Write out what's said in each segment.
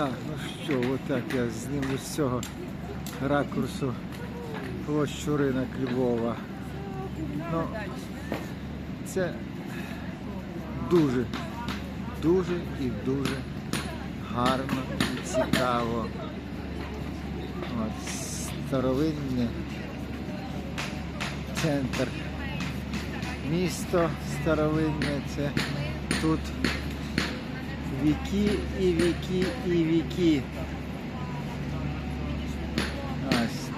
Так, ну що, отак я зніму з цього ракурсу площу ринок Львова. Ну, це дуже, дуже і дуже гарно і цікаво. От, старовинний центр. Місто старовинне, це тут віки і віки і віки.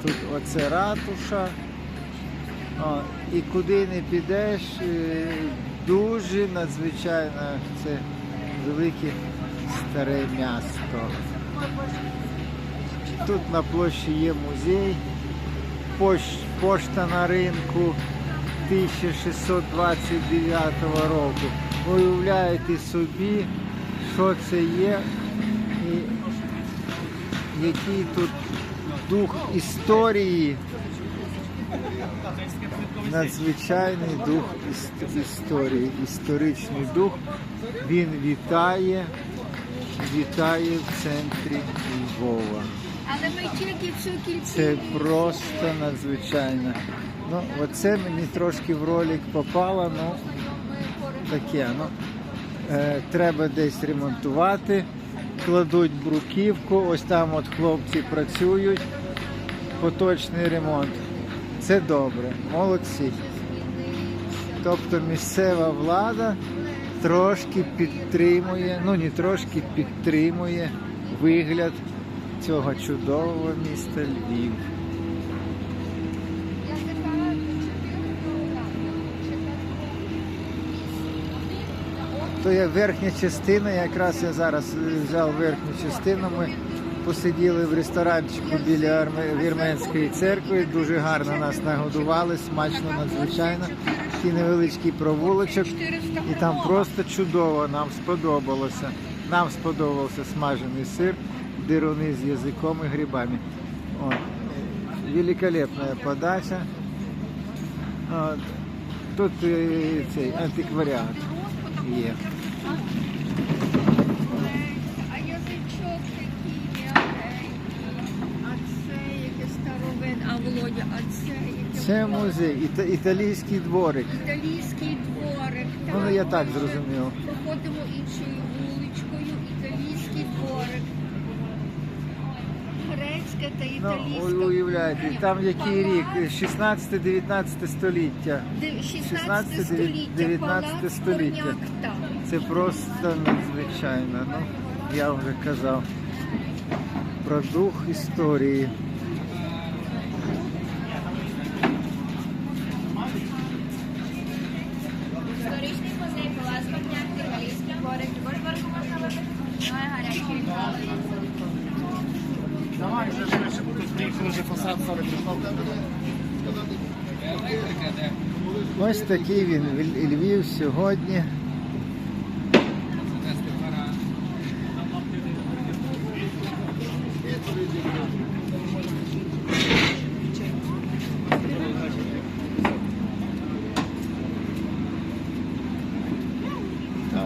Тут оце ратуша. І куди не підеш, е, дуже надзвичайно це велике старе місто. Тут на площі є музей, пошта на ринку 1629 року. Уявляєте собі, що це є і який тут дух історії. Надзвичайний дух історії, історичний дух. Він вітає, вітає в центрі Львова. Але ми тільки всю кількість. Це просто надзвичайно. Ну, оце мені трошки в ролик попало, ну таке. Ну, треба десь ремонтувати, кладуть бруківку, ось там от хлопці працюють, поточний ремонт. Це добре, молодці. Тобто місцева влада трошки підтримує, ну не трошки підтримує вигляд цього чудового міста Львів. То є верхня частина, якраз я зараз е, взяв верхню частину. Ми посиділи в ресторанчику біля Вірменської церкви. Дуже гарно нас нагодували, смачно, надзвичайно. Такий невеличкий провулочок. І там просто чудово, нам сподобалося. Нам сподобався смажений сир, дируни з язиком і грибами. Великолепна подача. От. Тут е, цей антикваріат є. А язичок такий. А це яке старовин, а Володя, а це яке Це Володя? музей, іта- італійський дворик. Італійський дворик. Ну, я так зрозумів. Походимо іншою Ну, італійська. уявляєте, там який рік? Палац 16-19 століття. Де- 16 16 століття, 19 століття. Це просто надзвичайно. Ну, я вже казав про дух історії. Історичний музей Палац Корняк, Італійський дворик, любов верху можна випити, ну і гарячий кави. Давай вже швидше, бо тут приїхали вже фасад 40 Ось такий він Львів сьогодні.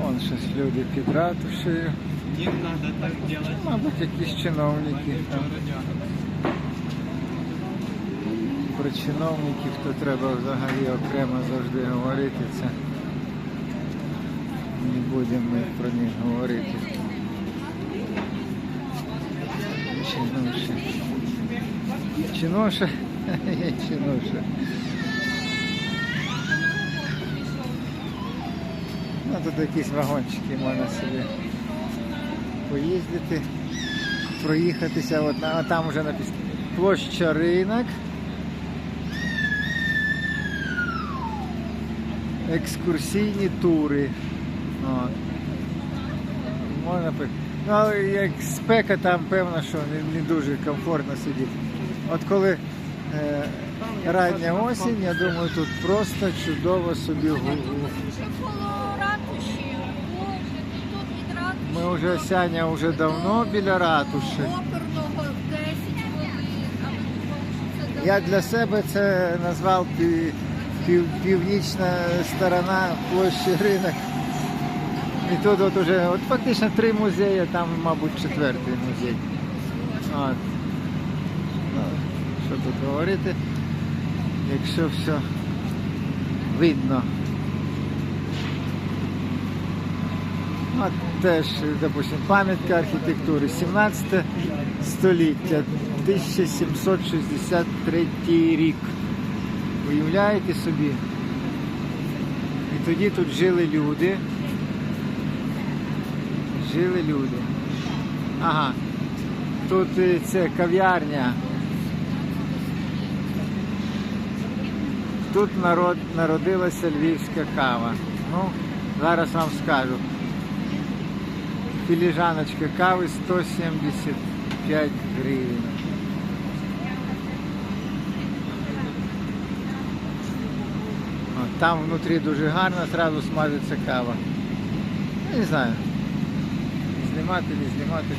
Вон щось люди під ратушею. Не надо так делать. Мабуть, якісь чиновники. Там. Про чиновників то треба взагалі окремо завжди говорити. Це не будемо ми про них говорити. Чинуша. Є чинуша. Ну, тут якісь вагончики можна собі поїздити, проїхатися. От, на- там вже написано площа ринок. Екскурсійні тури. От. Можна Ну, але як спека там певно, що не, не дуже комфортно сидіти. От коли е, рання осінь, я думаю, тут просто чудово собі гу- гу- Ще коло ратуші. Боже, тут від ратуші. Ми вже Сяня вже давно біля ратуші. Оперного 10 хвилин, а ми думали, що це Я для себе це назвав пів, пів, північна сторона площі ринок. І тут от уже от фактично три музеї, там, мабуть, четвертий музей. От. Що тут говорити, якщо все видно. От теж, допустим, пам'ятка архітектури 17 століття, 1763 рік. Уявляєте собі? І тоді тут жили люди. Жили люди. Ага. Тут е, це кав'ярня. Тут народ, народилася львівська кава. Ну, зараз вам скажу. Філіжаночка кави 175 гривень. Там внутрі дуже гарно, одразу смажиться кава. Ну, Не знаю. Знімати, не знімати.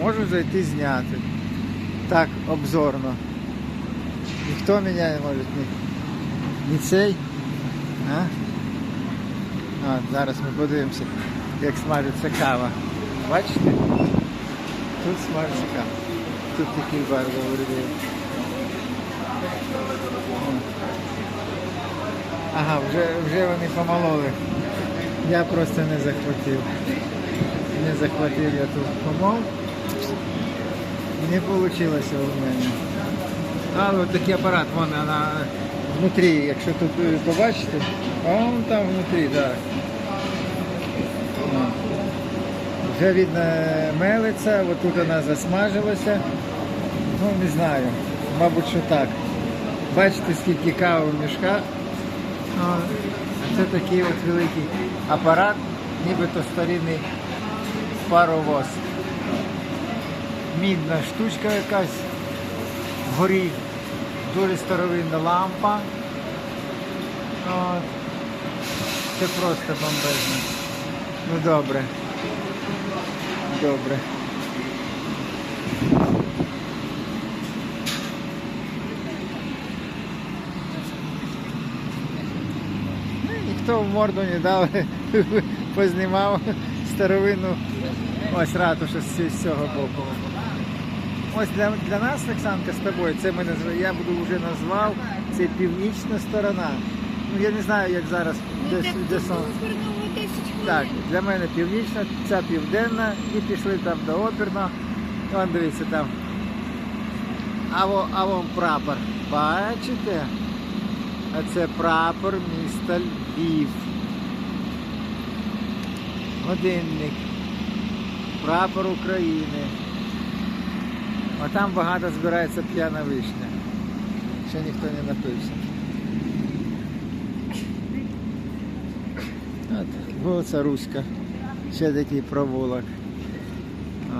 Можу зайти зняти. Так, обзорно. Ніхто мене не може. Ні, ні цей. А? От, зараз ми подивимося, як смажиться кава. Бачите? Тут смажиться кава. Тут такий бар говорили. Ага, вже, вже вони помололи. Я просто не захватив. Не захватив я тут помол. Не вийшло у мене. Але от такий апарат, вон вона внутрі, якщо тут е, побачите, а вон там внутрі, так. Да. Вже видно мелиться, от тут вона засмажилася. Ну, не знаю, мабуть, що так. Бачите, скільки кави в мішках. О, Це такий от великий апарат, нібито старинний паровоз. Мідна штучка якась горить, дуже старовинна лампа. От. Це просто бомбезно. Ну добре. Добре. Ну, Ніхто в морду не дав, познімав старовину. Ось ратуша з цього боку. Ось для, для нас, Оксанка, з тобою, це ми назв... я буду вже назвав, це північна сторона. Ну я не знаю, як зараз де, де сон. Так, для мене північна, ця південна і пішли там до оперного. Вон дивіться там. А во, а вон прапор. Бачите? А це прапор міста Львів. Годинник. Прапор України. А там багато збирається п'яна вишня. Ще ніхто не напився. От, вулиця Руська. Ще такий провулок.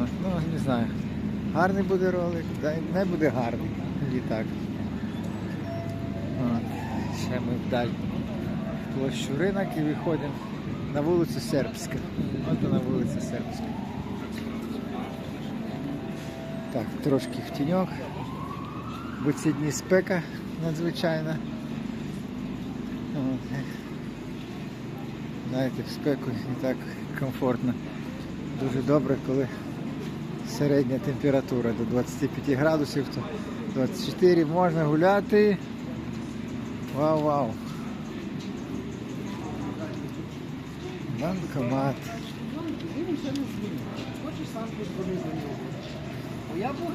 От, ну, не знаю. Гарний буде ролик, не буде гарний. Літак. От. Ми вдаль площу ринок і виходимо на вулицю Сербська. От вона вулиця Сербська. Так, трошки в тіньок. Бо ці дні спека надзвичайна. Знаєте, в спеку не так комфортно. Дуже добре, коли середня температура до 25 градусів, то 24 можна гуляти. Вау-вау. Банкомат.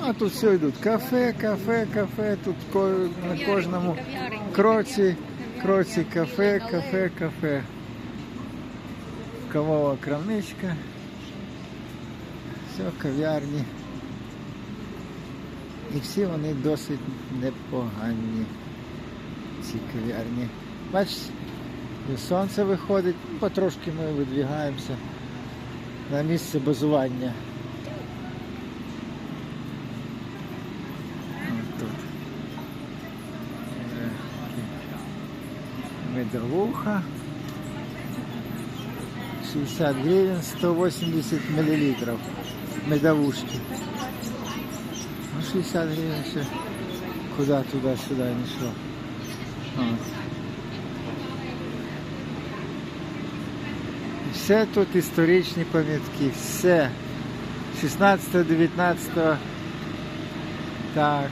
А тут все йдуть. Кафе, кафе, кафе. Тут на кожному кроці, кроці, кафе, кафе, кафе. Кавова крамничка. Все, кав'ярні. І всі вони досить непогані. Ці кав'ярні. Бачите, і сонце виходить, ну, потрошки ми видвігаємося на місце базування. От тут. Е, Медовуха. 60 гривен, 180 миллилитров медовушки. Ну, 60 гривен все куда туда-сюда не шло. Все тут історичні пам'ятки, все. 16-19. Так.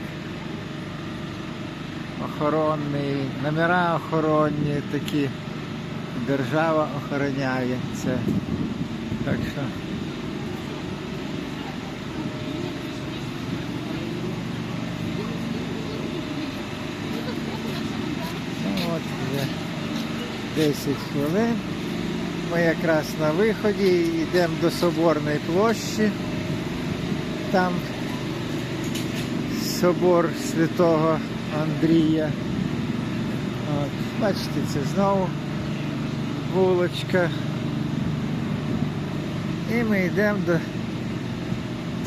Охоронний, номера охоронні такі. Держава охороняє це. Так що. Ну, от вже 10 хвилин. Ми якраз на виході йдемо до Соборної площі. Там собор святого Андрія. От, бачите, це знову вулочка. І ми йдемо до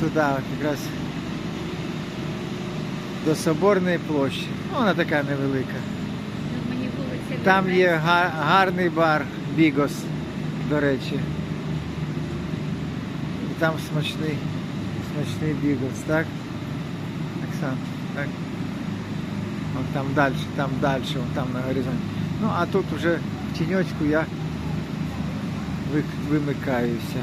туди, от якраз до Соборної площі. Вона така невелика. Там є гарний бар Бігос, до речі. І там смачний, смачний бігос, так? Оксан, так? Вон там далі, там далі, вон там на горизонті. Ну, а тут вже в тіньочку я вимикаюся.